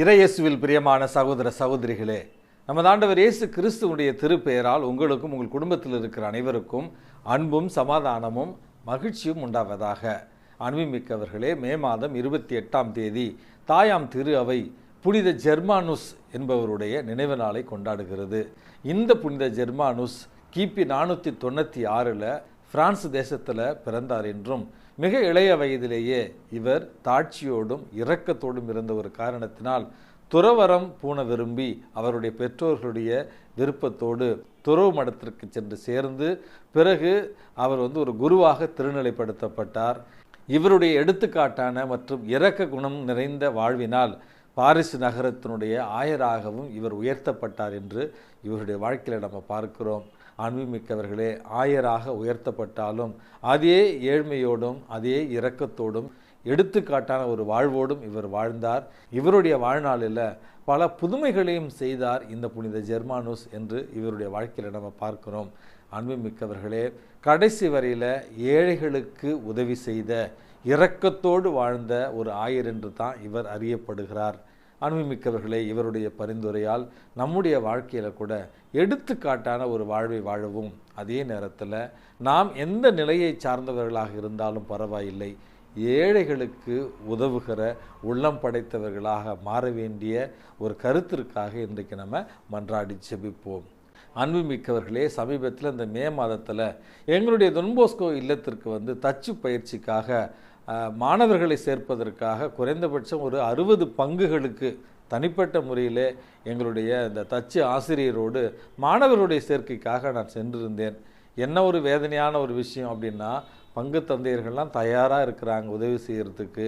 இறையேசுவில் பிரியமான சகோதர சகோதரிகளே நமது ஆண்டவர் இயேசு கிறிஸ்துவனுடைய திருப்பெயரால் உங்களுக்கும் உங்கள் குடும்பத்தில் இருக்கிற அனைவருக்கும் அன்பும் சமாதானமும் மகிழ்ச்சியும் உண்டாவதாக. அன்புமிக்கவர்களே மே மாதம் இருபத்தி எட்டாம் தேதி தாயாம் திரு அவை புனித ஜெர்மானுஸ் என்பவருடைய நினைவு நாளை கொண்டாடுகிறது. இந்த புனித ஜெர்மானுஸ் கிபி நானூற்றி தொண்ணூற்றி ஆறில் பிரான்ஸ் தேசத்தில் பிறந்தார் என்றும் மிக இளைய வயதிலேயே இவர் தாட்சியோடும் இரக்கத்தோடும் இருந்த ஒரு காரணத்தினால் துறவரம் பூண விரும்பி அவருடைய பெற்றோர்களுடைய விருப்பத்தோடு துறவு மடத்திற்கு சென்று சேர்ந்து பிறகு அவர் வந்து ஒரு குருவாக திருநிலைப்படுத்தப்பட்டார். இவருடைய எடுத்துக்காட்டான மற்றும் இரக்க குணம் நிறைந்த வாழ்வினால் பாரிஸ் நகரத்தினுடைய ஆயராகவும் இவர் உயர்த்தப்பட்டார் என்று இவருடைய வாழ்க்கையில் நம்ம பார்க்கிறோம். அன்புமிக்கவர்களே ஆயராக உயர்த்தப்பட்டாலும் அதே ஏழ்மையோடும் அதே இரக்கத்தோடும் எடுத்துக்காட்டான ஒரு வாழ்வோடும் இவர் வாழ்ந்தார். இவருடைய வாழ்நாளில் பல புதுமைகளையும் செய்தார் இந்த புனித ஜெர்மானுஸ் என்று இவருடைய வாழ்க்கையில் நம்ம பார்க்கிறோம். அன்புமிக்கவர்களே கடைசி வரையில் ஏழைகளுக்கு உதவி செய்த இரக்கத்தோடு வாழ்ந்த ஒரு ஆயர் என்று தான் இவர் அறியப்படுகிறார். அன்புமிக்கவர்களே இவருடைய பரிந்துரையால் நம்முடைய வாழ்க்கையில் கூட எடுத்துக்காட்டான ஒரு வாழ்வை வாழவும். அதே நேரத்தில் நாம் எந்த நிலையை சார்ந்தவர்களாக இருந்தாலும் பரவாயில்லை. ஏழைகளுக்கு உதவுகிற உள்ளம் படைத்தவர்களாக மாற வேண்டிய ஒரு கருத்திற்காக இன்றைக்கு நம்ம மன்றாடி செபிப்போம் அன்புமிக்கவர்களே சமீபத்தில் இந்த மே மாதத்தில் எங்களுடைய தொன்போஸ்கோ இல்லத்திற்கு வந்து தச்சு பயிற்சிக்காக மாணவர்களை சேர்ப்பதற்காக குறைந்தபட்சம் ஒரு அறுபது பங்குகளுக்கு தனிப்பட்ட முறையில் எங்களுடைய இந்த தச்சு ஆசிரியரோடு மாணவருடைய சேர்க்கைக்காக நான் சென்றிருந்தேன். என்ன ஒரு வேதனையான ஒரு விஷயம் அப்படின்னா பங்கு தந்தையர்கள்லாம் தயாராக இருக்கிறாங்க உதவி செய்கிறதுக்கு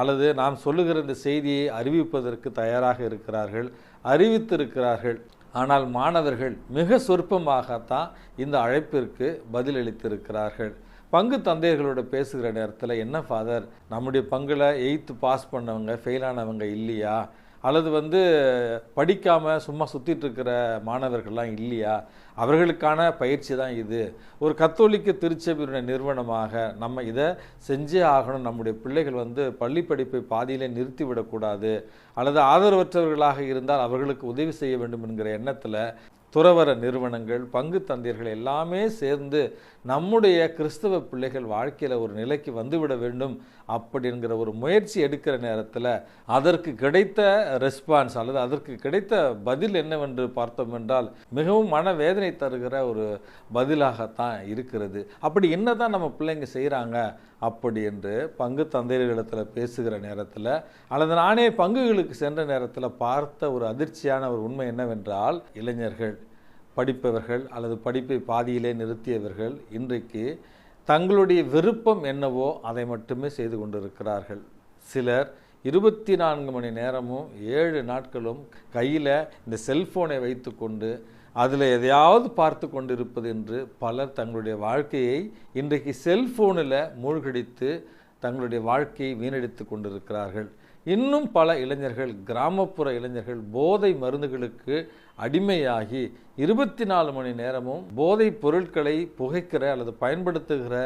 அல்லது நாம் சொல்லுகிற இந்த செய்தியை அறிவிப்பதற்கு தயாராக இருக்கிறார்கள் அறிவித்திருக்கிறார்கள். ஆனால் மாணவர்கள் மிக சொற்பமாகத்தான் இந்த அழைப்பிற்கு பதிலளித்திருக்கிறார்கள். பங்கு தந்தையர்களோட பேசுகிற நேரத்தில் என்ன ஃபாதர் நம்முடைய பங்கில் எயித்து பாஸ் பண்ணவங்க ஃபெயிலானவங்க இல்லையா? அல்லது வந்து படிக்காமல் சும்மா சுற்றிட்டு இருக்கிற மாணவர்கள்லாம் இல்லையா? அவர்களுக்கான பயிற்சி தான் இது. ஒரு கத்தோலிக்க திருச்சபையுடைய நிறுவனமாக நம்ம இதை செஞ்சே ஆகணும். நம்முடைய பிள்ளைகள் வந்து பள்ளி படிப்பை பாதியிலே நிறுத்திவிடக்கூடாது அல்லது ஆதரவற்றவர்களாக இருந்தால் அவர்களுக்கு உதவி செய்ய வேண்டும் என்கிற எண்ணத்தில் துறவர நிறுவனங்கள் பங்கு தந்தையர்கள் எல்லாமே சேர்ந்து நம்முடைய கிறிஸ்தவ பிள்ளைகள் வாழ்க்கையில் ஒரு நிலைக்கு வந்துவிட வேண்டும் அப்படிங்கிற ஒரு முயற்சி எடுக்கிற நேரத்தில் அதற்கு கிடைத்த ரெஸ்பான்ஸ் அல்லது அதற்கு கிடைத்த பதில் என்னவென்று பார்த்தோம் என்றால் மிகவும் மனவேதனை தருகிற ஒரு பதிலாகத்தான் இருக்கிறது. அப்படி என்ன தான் நம்ம பிள்ளைங்க செய்கிறாங்க அப்படி என்று பங்கு தந்தையர்களிடத்தில் பேசுகிற நேரத்தில் அல்லது நானே பங்குகளுக்கு சென்ற நேரத்தில் பார்த்த ஒரு அதிர்ச்சியான ஒரு உண்மை என்னவென்றால் இளைஞர்கள். படிப்பவர்கள் அல்லது படிப்பை பாதியிலே நிறுத்தியவர்கள் இன்றைக்கு தங்களுடைய விருப்பம் என்னவோ அதை மட்டுமே செய்து கொண்டிருக்கிறார்கள். சிலர் இருபத்தி நான்கு மணி நேரமும் ஏழு நாட்களும் கையில் இந்த செல்ஃபோனை வைத்து கொண்டு அதில் எதையாவது பார்த்து கொண்டிருப்பது என்று பலர் தங்களுடைய வாழ்க்கையை இன்றைக்கு செல்ஃபோனில் மூழ்கடித்து தங்களுடைய வாழ்க்கையை வீணடித்து கொண்டிருக்கிறார்கள். இன்னும் பல இளைஞர்கள் கிராமப்புற இளைஞர்கள் போதை மருந்துகளுக்கு அடிமையாகி இருபத்தி நாலு மணி நேரமும் போதை பொருட்களை புகைக்கிற அல்லது பயன்படுத்துகிற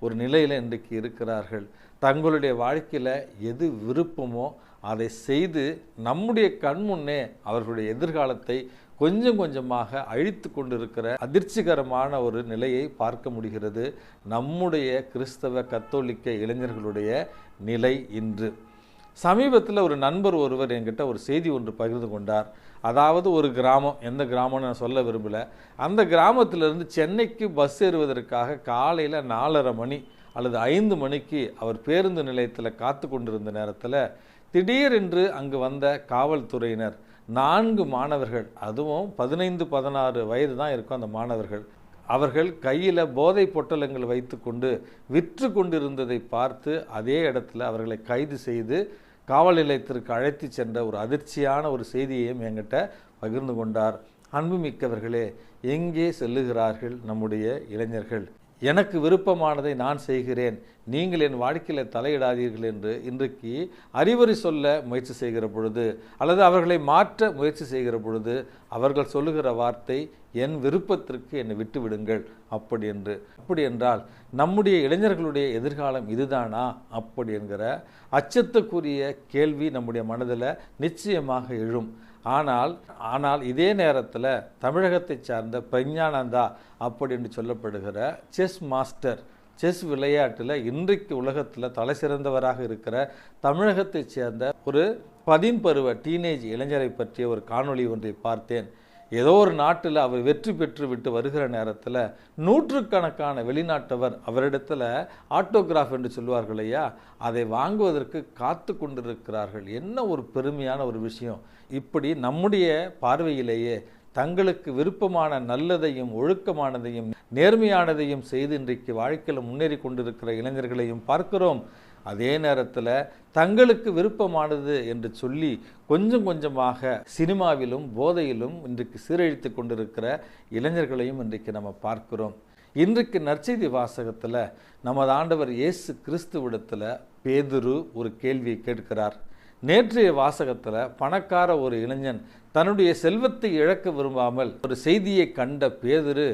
ஒரு நிலையில் இன்றைக்கு இருக்கிறார்கள். தங்களுடைய வாழ்க்கையில் எது விருப்பமோ அதை செய்து நம்முடைய கண்முன்னே அவர்களுடைய எதிர்காலத்தை கொஞ்சம் கொஞ்சமாக அழித்து கொண்டிருக்கிற அதிர்ச்சிகரமான ஒரு நிலையை பார்க்க முடிகிறது. நம்முடைய கிறிஸ்தவ கத்தோலிக்க இளைஞர்களுடைய நிலை இன்று. சமீபத்தில் ஒரு நண்பர் ஒருவர் என்கிட்ட ஒரு செய்தி ஒன்று பகிர்ந்து கொண்டார். அதாவது ஒரு கிராமம் எந்த கிராமம்னு நான் சொல்ல விரும்பல. அந்த கிராமத்திலிருந்து சென்னைக்கு பஸ் ஏறுவதற்காக காலையில் நாலரை மணி அல்லது ஐந்து மணிக்கு அவர் பேருந்து நிலையத்தில் காத்து கொண்டிருந்த நேரத்தில் திடீரென்று அங்கு வந்த காவல்துறையினர் நான்கு மாணவர்கள் அதுவும் பதினைந்து பதினாறு வயது தான் இருக்கும் அந்த மாணவர்கள் அவர்கள் கையில் போதை பொட்டலங்கள் வைத்துக்கொண்டு விற்று கொண்டிருந்ததை பார்த்து அதே இடத்துல அவர்களை கைது செய்து காவல் நிலையத்திற்கு அழைத்து சென்ற ஒரு அதிர்ச்சியான ஒரு செய்தியையும் என்கிட்ட பகிர்ந்து கொண்டார். அன்புமிக்கவர்களே எங்கே செல்லுகிறார்கள் நம்முடைய இளைஞர்கள்? எனக்கு விருப்பமானதை நான் செய்கிறேன். நீங்கள் என் வாழ்க்கையில் தலையிடாதீர்கள் என்று இன்றைக்கு அறிவுரை சொல்ல முயற்சி செய்கிற பொழுது அல்லது அவர்களை மாற்ற முயற்சி செய்கிற பொழுது அவர்கள் சொல்லுகிற வார்த்தை என் விருப்பத்திற்கு என்னை விட்டு விடுங்கள் அப்படி என்று. அப்படி என்றால் நம்முடைய இளைஞர்களுடைய எதிர்காலம் இதுதானா? அப்படி என்கிற அச்சத்துக்குரிய கேள்வி நம்முடைய மனதில் நிச்சயமாக எழும். ஆனால் ஆனால் இதே நேரத்தில் தமிழகத்தை சார்ந்த பிரஜானந்தா அப்படி என்று சொல்லப்படுகிற செஸ் மாஸ்டர் செஸ் விளையாட்டில் இன்றைக்கு உலகத்தில் தலை சிறந்தவராக இருக்கிற தமிழகத்தைச் சேர்ந்த ஒரு பதின்பருவ டீனேஜ் இளைஞரை பற்றிய ஒரு காணொளி ஒன்றை பார்த்தேன். ஏதோ ஒரு நாட்டில் அவர் வெற்றி பெற்று விட்டு வருகிற நேரத்தில் நூற்றுக்கணக்கான வெளிநாட்டவர் அவரிடத்தில் ஆட்டோகிராஃப் என்று சொல்லுவார்கள் ஐயா. அதை வாங்குவதற்கு காத்து கொண்டிருக்கிறார்கள். என்ன ஒரு பெருமையான ஒரு விஷயம். இப்படி நம்முடைய பார்வையிலேயே தங்களுக்கு விருப்பமான நல்லதையும் ஒழுக்கமானதையும் நேர்மையானதையும் செய்து இன்றைக்கு வாழ்க்கையில் முன்னேறி கொண்டிருக்கிற இளைஞர்களையும் பார்க்கிறோம். அதே நேரத்தில் தங்களுக்கு விருப்பமானது என்று சொல்லி கொஞ்சம் கொஞ்சமாக சினிமாவிலும் போதையிலும் இன்றைக்கு சீரழித்து கொண்டிருக்கிற இளைஞர்களையும் இன்றைக்கு நம்ம பார்க்கிறோம். இன்றைக்கு நற்செய்தி வாசகத்தில் நமது ஆண்டவர் இயேசு கிறிஸ்துவிடத்தில் பேதுரு ஒரு கேள்வியை கேட்கிறார். நேற்றைய வாசகத்தில் பணக்கார ஒரு இளைஞன் தன்னுடைய செல்வத்தை இழக்க விரும்பாமல் ஒரு செய்தியை கண்ட பேதிரு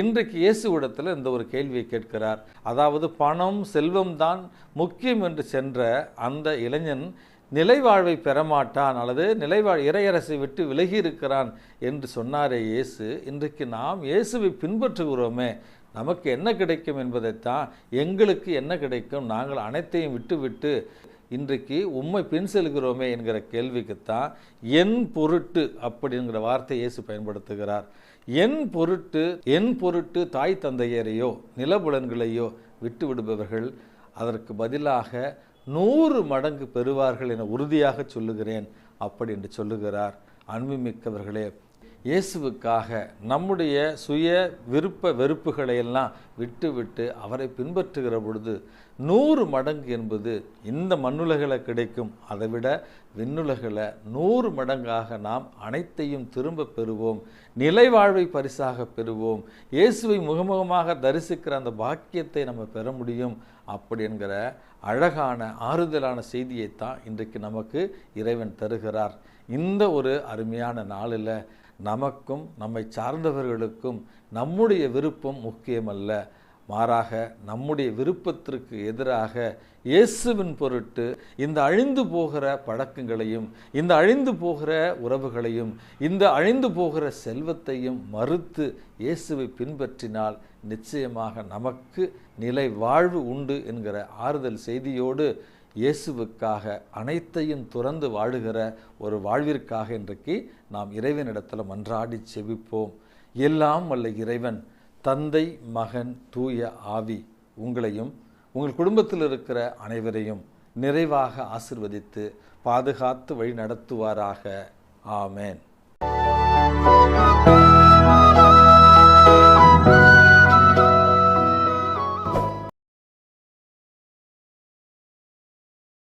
இன்றைக்கு இயேசுவிடத்தில் இந்த ஒரு கேள்வியை கேட்கிறார். அதாவது பணம் செல்வம் தான் முக்கியம் என்று சென்ற அந்த இளைஞன் நிலைவாழ்வை பெறமாட்டான் அல்லது நிலைவாழ் இறையரசை விட்டு விலகி இருக்கிறான் என்று சொன்னாரே இயேசு. இன்றைக்கு நாம் இயேசுவை பின்பற்றுகிறோமே. நமக்கு என்ன கிடைக்கும் என்பதைத்தான் எங்களுக்கு என்ன கிடைக்கும்? நாங்கள் அனைத்தையும் விட்டுவிட்டு இன்றைக்கு உம்மை பின் செல்கிறோமே என்கிற கேள்விக்குத்தான் என் பொருட்டு அப்படிங்கிற வார்த்தை இயேசு பயன்படுத்துகிறார். என் பொருட்டு என் பொருட்டு தாய் தந்தையரையோ நிலபுலன்களையோ விட்டு விடுபவர்கள் அதற்கு பதிலாக நூறு மடங்கு பெறுவார்கள் என உறுதியாக சொல்லுகிறேன் அப்படி என்று சொல்லுகிறார். அன்புமிக்கவர்களே இயேசுவுக்காக நம்முடைய சுய விருப்ப வெறுப்புகளை எல்லாம் விட்டு விட்டு அவரை பின்பற்றுகிற பொழுது நூறு மடங்கு என்பது இந்த மண்ணுலகில் கிடைக்கும். அதை விட விண்ணுலகில் நூறு மடங்காக நாம் அனைத்தையும் திரும்ப பெறுவோம். நிலை வாழ்வை பரிசாக பெறுவோம். இயேசுவை முகமுகமாக தரிசிக்கிற அந்த பாக்கியத்தை நம்ம பெற முடியும் அப்படி என்கிற அழகான ஆறுதலான செய்தியைத்தான் இன்றைக்கு நமக்கு இறைவன் தருகிறார். இந்த ஒரு அருமையான நாளில் நமக்கும் நம்மை சார்ந்தவர்களுக்கும் நம்முடைய விருப்பம் முக்கியமல்ல. மாறாக நம்முடைய விருப்பத்திற்கு எதிராக இயேசுவின் பொருட்டு இந்த அழிந்து போகிற பழக்கங்களையும் இந்த அழிந்து போகிற உறவுகளையும் இந்த அழிந்து போகிற செல்வத்தையும் மறுத்து இயேசுவை பின்பற்றினால் நிச்சயமாக நமக்கு நிலை வாழ்வு உண்டு என்கிற ஆறுதல் செய்தியோடு இயேசுவுக்காக அனைத்தையும் துறந்து வாழுகிற ஒரு வாழ்விற்காக இன்றைக்கு நாம் இறைவனிடத்தில் மன்றாடி செவிப்போம் எல்லாம் வல்ல இறைவன் தந்தை மகன் தூய ஆவி உங்களையும் உங்கள் குடும்பத்தில் இருக்கிற அனைவரையும் நிறைவாக ஆசிர்வதித்து பாதுகாத்து வழி நடத்துவாராக. ஆமேன்.